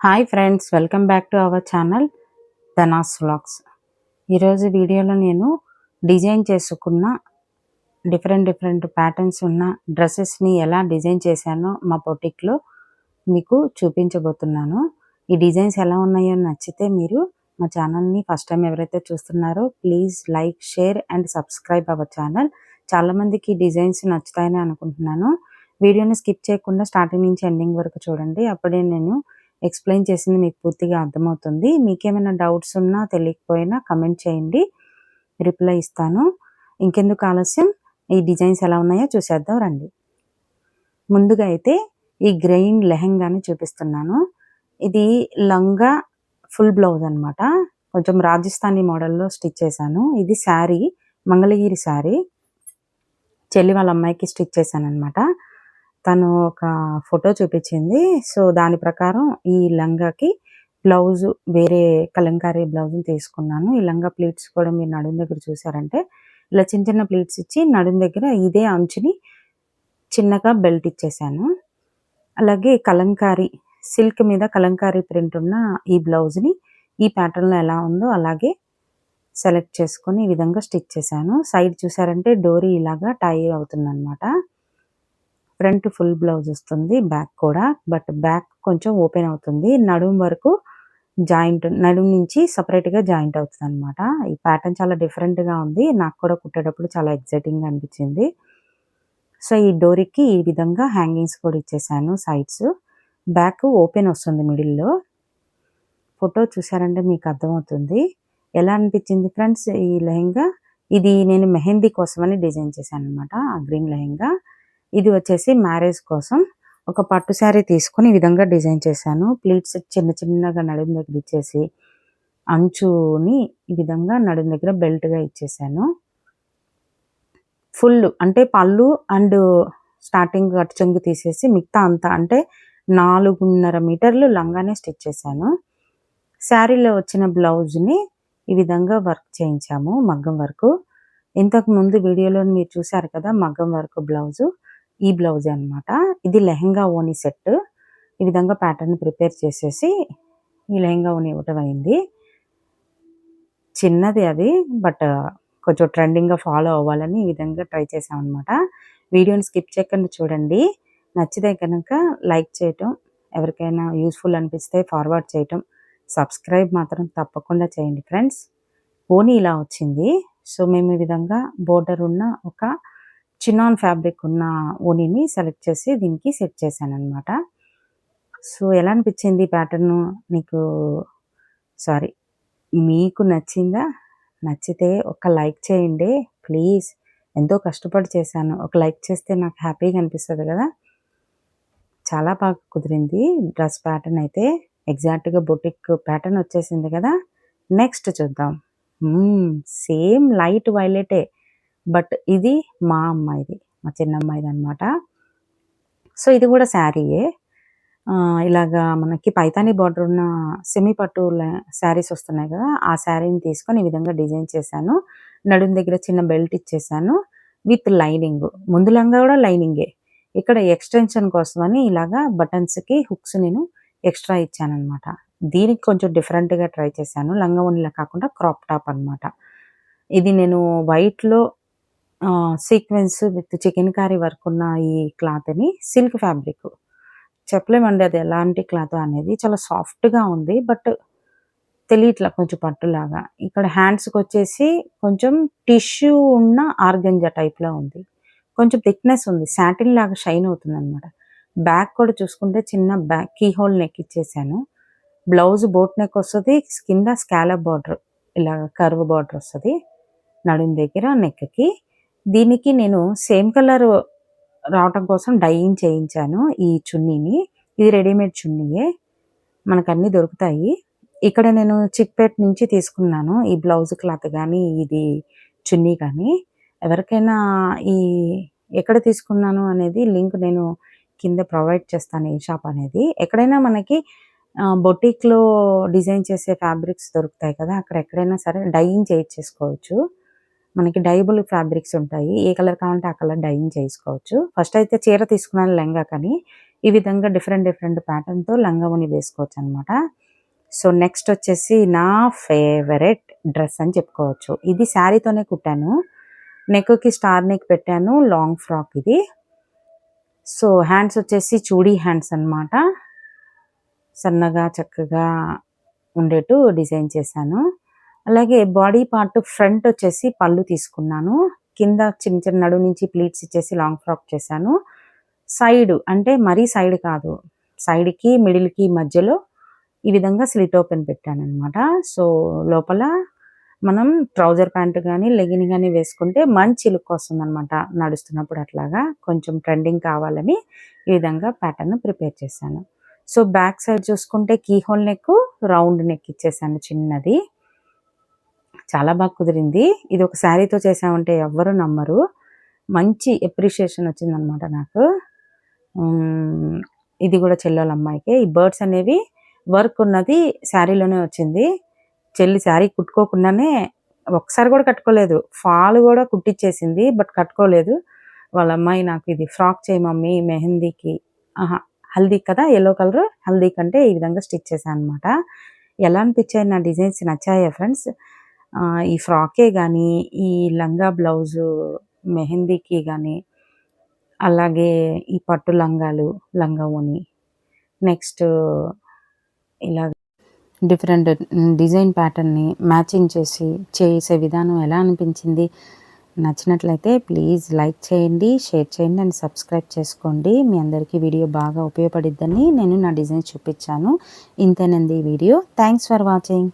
Hi friends welcome back to our channel Dhanas vlogs ఈరోజు వీడియోలో నేను డిజైన్ చేసుకున్న డిఫరెంట్ డిఫరెంట్ ప్యాటర్న్స్ ఉన్న డ్రెస్సెస్ని ఎలా డిజైన్ చేశానో మా పొటిక్లో మీకు చూపించబోతున్నాను. ఈ డిజైన్స్ ఎలా ఉన్నాయో నచ్చితే మీరు మా ఛానల్ని ఫస్ట్ టైం ఎవరైతే చూస్తున్నారో please like share and subscribe our channel చాలామందికి డిజైన్స్ నచ్చుతాయని అనుకుంటున్నాను. వీడియోని స్కిప్ చేయకుండా స్టార్టింగ్ నుంచి ఎండింగ్ వరకు చూడండి. అప్పుడే నేను ఎక్స్ప్లెయిన్ చేసింది మీకు పూర్తిగా అర్థమవుతుంది. మీకేమైనా డౌట్స్ ఉన్నా తెలియకపోయినా కమెంట్ చేయండి. రిప్లై ఇస్తాను. ఇంకెందుకు ఆలస్యం? ఈ డిజైన్స్ ఎలా ఉన్నాయో చూసేద్దాం రండి. ముందుగా అయితే ఈ గ్రెయిన్ లెహంగాని చూపిస్తున్నాను. ఇది లంగా ఫుల్ బ్లౌజ్ అనమాట కొంచెం రాజస్థానీ మోడల్లో స్టిచ్ చేశాను. ఇది శారీ మంగళగిరి శారీ. చెల్లి వాళ్ళ అమ్మాయికి స్టిచ్ చేశాను అనమాట తను ఒక ఫోటో చూపించింది. సో దాని ప్రకారం ఈ లంగాకి బ్లౌజ్ వేరే కలంకారీ బ్లౌజ్ని తీసుకున్నాను. ఈ లంగా ప్లీట్స్ కూడా మీరు నడుం దగ్గర చూసారంటే ఇలా చిన్న చిన్న ప్లీట్స్ ఇచ్చి నడుం దగ్గర ఇదే అంచుని చిన్నగా బెల్ట్ ఇచ్చేసాను. అలాగే కలంకారీ సిల్క్ మీద కలంకారీ ప్రింట్ ఉన్న ఈ బ్లౌజ్ని ఈ ప్యాటర్న్లో ఎలా ఉందో అలాగే సెలెక్ట్ చేసుకొని ఈ విధంగా స్టిచ్ చేశాను. సైడ్ చూసారంటే డోరీ ఇలాగా టై అవుతుందన్నమాట. ఫ్రంట్ ఫుల్ బ్లౌజ్ వస్తుంది బ్యాక్ కూడా. బట్ బ్యాక్ కొంచెం ఓపెన్ అవుతుంది. నడుం వరకు జాయింట్ నడుం నుంచి సపరేట్గా జాయింట్ అవుతుంది అనమాట ఈ ప్యాటర్న్ చాలా డిఫరెంట్గా ఉంది. నాకు కూడా కుట్టేటప్పుడు చాలా ఎగ్జైటింగ్గా అనిపించింది. సో ఈ డోరీకి ఈ విధంగా హ్యాంగింగ్స్ కూడా ఇచ్చేసాను సైడ్స్ బ్యాక్ ఓపెన్ వస్తుంది మిడిల్లో ఫోటో చూసారంటే మీకు అర్థమవుతుంది. ఎలా అనిపించింది ఫ్రెండ్స్ ఈ లెహెంగా? ఇది నేను మెహందీ కోసమని డిజైన్ చేశాను అనమాట ఆ గ్రీన్ లెహెంగా. ఇది వచ్చేసి మ్యారేజ్ కోసం ఒక పట్టు శారీ తీసుకొని ఈ విధంగా డిజైన్ చేశాను. ప్లీట్స్ చిన్న చిన్నగా నడుము దగ్గర ఇచ్చేసి అంచుని ఈ విధంగా నడుము దగ్గర బెల్ట్గా ఇచ్చేసాను. ఫుల్ అంటే పళ్ళు అండ్ స్టార్టింగ్ అటు చెంగు తీసేసి మిగతా అంతా అంటే నాలుగున్నర మీటర్లు లంగానే స్టిచ్ చేశాను. శారీలో వచ్చిన బ్లౌజ్ని ఈ విధంగా వర్క్ చేయించాము మగ్గం వర్క్. ఇంతకు ముందు వీడియోలో మీరు చూసారు కదా మగ్గం వర్క్ బ్లౌజు. ఈ బ్లౌజ్ అనమాట ఇది లెహంగా ఓని సెట్. ఈ విధంగా ప్యాటర్న్ ప్రిపేర్ చేసేసి ఈ లెహంగా ఓని ఇవ్వటం అయింది. చిన్నది అది బట్ కొంచెం ట్రెండింగ్గా ఫాలో అవ్వాలని ఈ విధంగా ట్రై చేసామన్నమాట వీడియోని స్కిప్ చేయకుండా చూడండి. నచ్చితే కనుక లైక్ చేయటం ఎవరికైనా యూస్ఫుల్ అనిపిస్తే ఫార్వర్డ్ చేయటం సబ్స్క్రైబ్ మాత్రం తప్పకుండా చేయండి ఫ్రెండ్స్ ఓని ఇలా వచ్చింది. సో మేము ఈ విధంగా బోర్డర్ ఉన్న ఒక చిన్నాన్ ఫ్యాబ్రిక్ ఉన్న ఓనీని సెలెక్ట్ చేసి దీనికి సెట్ చేశాను అనమాట సో ఎలా అనిపించింది ప్యాటర్న్? నీకు సారీ మీకు నచ్చిందా? నచ్చితే ఒక లైక్ చేయండి. ప్లీజ్ ఎంతో కష్టపడి చేశాను. ఒక లైక్ చేస్తే నాకు హ్యాపీగా అనిపిస్తుంది కదా? చాలా బాగా కుదిరింది డ్రెస్ ప్యాటర్న్ అయితే. ఎగ్జాక్ట్గా బొటిక్ ప్యాటర్న్ వచ్చేసింది కదా? నెక్స్ట్ చూద్దాం. Same light వైలెటే. బట్ ఇది మా అమ్మాయిది మా చిన్న అమ్మాయిది అనమాట సో ఇది కూడా శారీయే ఇలాగా మనకి పైతాని బార్డర్ ఉన్న సెమీ పట్టు శారీస్ వస్తున్నాయి కదా ఆ శారీని తీసుకొని ఈ విధంగా డిజైన్ చేశాను. నడుం దగ్గర చిన్న బెల్ట్ ఇచ్చేసాను విత్ లైనింగ్. ముందు లంగా కూడా లైనింగే. ఇక్కడ ఎక్స్టెన్షన్ కోసమని ఇలాగా బటన్స్కి హుక్స్ నేను ఎక్స్ట్రా ఇచ్చాను అనమాట దీనికి కొంచెం డిఫరెంట్గా ట్రై చేశాను. లంగా ఉన్నిలా కాకుండా క్రాప్ టాప్ అనమాట ఇది నేను వైట్లో sequence with chikankari work ఉన్న ఈ క్లాత్ని సిల్క్ ఫ్యాబ్రిక్. చెప్పలేమండి అది ఎలాంటి క్లాత్ అనేది. చాలా సాఫ్ట్గా ఉంది బట్ తెలియట్లా కొంచెం పట్టులాగా. ఇక్కడ హ్యాండ్స్కి వచ్చేసి కొంచెం టిష్యూ ఉన్న ఆర్గంజా టైప్లో ఉంది. కొంచెం థిక్నెస్ ఉంది శాటిన్ లాగా షైన్ అవుతుంది అనమాట బ్యాక్ కూడా చూసుకుంటే చిన్న బ్యాక్ కీ హోల్ నెక్ ఇచ్చేసాను. బ్లౌజ్ బోట్ నెక్ వస్తుంది కింద స్కాలప్ బార్డర్ ఇలా కర్వ్ బార్డర్ వస్తుంది నడుం దగ్గర నెక్కి. దీనికి నేను సేమ్ కలర్ రావటం కోసం డైయింగ్ చేయించాను ఈ చున్నీని. ఇది రెడీమేడ్ చున్నీయే. మనకు అన్నీ దొరుకుతాయి. ఇక్కడ నేను చిక్పేట్ నుంచి తీసుకున్నాను. ఈ బ్లౌజ్ క్లాత్ కానీ ఇది చున్నీ కానీ ఎవరికైనా ఈ ఎక్కడ తీసుకున్నాను అనేది లింక్ నేను కింద ప్రొవైడ్ చేస్తాను ఈ షాప్ అనేది. ఎక్కడైనా మనకి బొటిక్లో డిజైన్ చేసే ఫ్యాబ్రిక్స్ దొరుకుతాయి కదా అక్కడ ఎక్కడైనా సరే డైయింగ్ చేయించేసుకోవచ్చు. మనకి డైబుల్ ఫ్యాబ్రిక్స్ ఉంటాయి. ఏ కలర్ కావాలంటే ఆ కలర్ డైయింగ్ చేసుకోవచ్చు. ఫస్ట్ అయితే చీర తీసుకున్నాను లెంగా కానీ ఈ విధంగా డిఫరెంట్ డిఫరెంట్ ప్యాటర్న్తో లంగావోని వేసుకోవచ్చు అనమాట సో నెక్స్ట్ వచ్చేసి నా ఫేవరెట్ డ్రెస్ అని చెప్పుకోవచ్చు. ఇది శారీతోనే కుట్టాను. నెక్కి స్టార్ నెక్ పెట్టాను. లాంగ్ ఫ్రాక్ ఇది. సో హ్యాండ్స్ వచ్చేసి చూడీ హ్యాండ్స్ అన్నమాట. సన్నగా చక్కగా ఉండేట్టు డిజైన్ చేశాను. అలాగే బాడీ పార్ట్ ఫ్రంట్ వచ్చేసి పళ్ళు తీసుకున్నాను. కింద చిన్న చిన్న నడు నుంచి ప్లీట్స్ ఇచ్చేసి లాంగ్ ఫ్రాక్ చేశాను. సైడ్ అంటే మరీ సైడ్ కాదు. సైడ్కి మిడిల్కి మధ్యలో ఈ విధంగా స్లిట్ ఓపెన్ పెట్టాను అనమాట సో లోపల మనం ట్రౌజర్ ప్యాంట్ కానీ లెగిన్ కానీ వేసుకుంటే మంచి లుక్ వస్తుంది అనమాట నడుస్తున్నప్పుడు అట్లాగా. కొంచెం ట్రెండింగ్ కావాలని ఈ విధంగా ప్యాటర్న్ ప్రిపేర్ చేశాను. సో బ్యాక్ సైడ్ చూసుకుంటే key hole neck round neck ఇచ్చేసాను చిన్నది. చాలా బాగా కుదిరింది. ఇది ఒక శారీతో చేసామంటే ఎవ్వరు నమ్మరు. మంచి ఎప్రిషియేషన్ వచ్చిందనమాట నాకు. ఇది కూడా చెల్లెల అమ్మాయికి. ఈ బర్డ్స్ అనేవి వర్క్ ఉన్నది శారీలోనే వచ్చింది. చెల్లి శారీ కుట్టుకోకుండానే ఒకసారి కూడా కట్టుకోలేదు. ఫాల్ కూడా కుట్టించేసింది బట్ కట్టుకోలేదు. వాళ్ళ అమ్మాయి నాకు ఇది ఫ్రాక్ చేయి మమ్మీ మెహందీకి ఆహా హల్దీ కదా ఎల్లో కలర్ హల్దీ కంటే ఈ విధంగా స్టిచ్ చేశాను అనమాట ఎలా అనిపించాయి నా డిజైన్స్? నచ్చాయా ఫ్రెండ్స్? ఈ ఫ్రాకే కానీ ఈ లంగా బ్లౌజు మెహందీకి కానీ అలాగే ఈ పట్టు లంగాలు లంగా ఓని నెక్స్ట్ ఇలా డిఫరెంట్ డిజైన్ ప్యాటర్న్ని మ్యాచింగ్ చేసి చేసే విధానం ఎలా అనిపించింది నచ్చినట్లయితే ప్లీజ్ లైక్ చేయండి షేర్ చేయండి అండ్ సబ్స్క్రైబ్ చేసుకోండి. మీ అందరికీ వీడియో బాగా ఉపయోగపడిద్దని నేను నా డిజైన్ చూపించాను. ఇంతేనండి ఈ వీడియో. Thanks for watching.